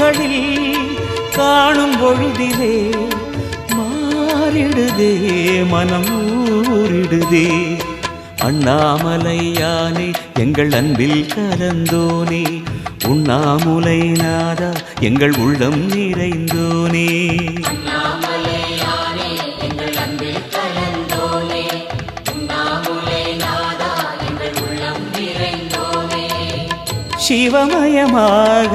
விழிகளில் காணும் பொழுதிலே மாறிடுதே மனம் ஊரிடுதே அண்ணாமலையானே எங்கள் அன்பில் கலந்தோனே. உண்ணாமுலை நாதா எங்கள் உள்ளம் நிறைந்தோனே. சிவமயமாக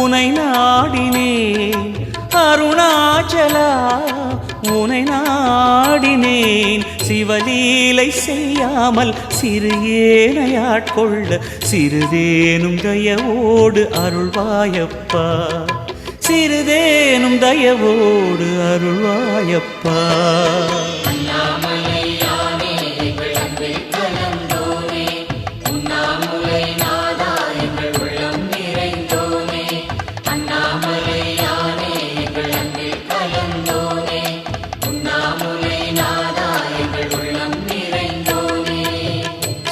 உனை நாடினேன் அருணாச்சலா உனை நாடினேன். சிவலீலை செய்யாமல் சிறுகேனையாட்கொள்ள சிறிதேனும் தயவோடு அருள்வாயப்பா. சிறிதேனும் தயவோடு அருள்வாயப்பா. அண்ணாமலை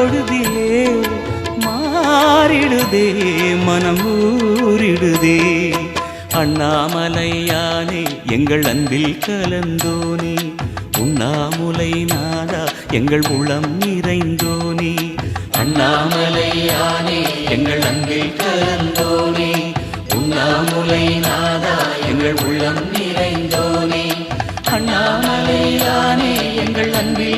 பொழுதிலே மாறிடுதே மனம் ஊறிடுதே அண்ணாமலையானே எங்கள் அன்பில் கலந்தோனே. உண்ணாமுலை நாதா எங்கள் உளம் நிறைந்தோனே. அண்ணாமலையானே எங்கள் அன்பில் கலந்தோனே. உண்ணாமுலை நாதா எங்கள் உள்ளம் நிறைந்தோனே. அண்ணாமலையானே எங்கள் அன்பில்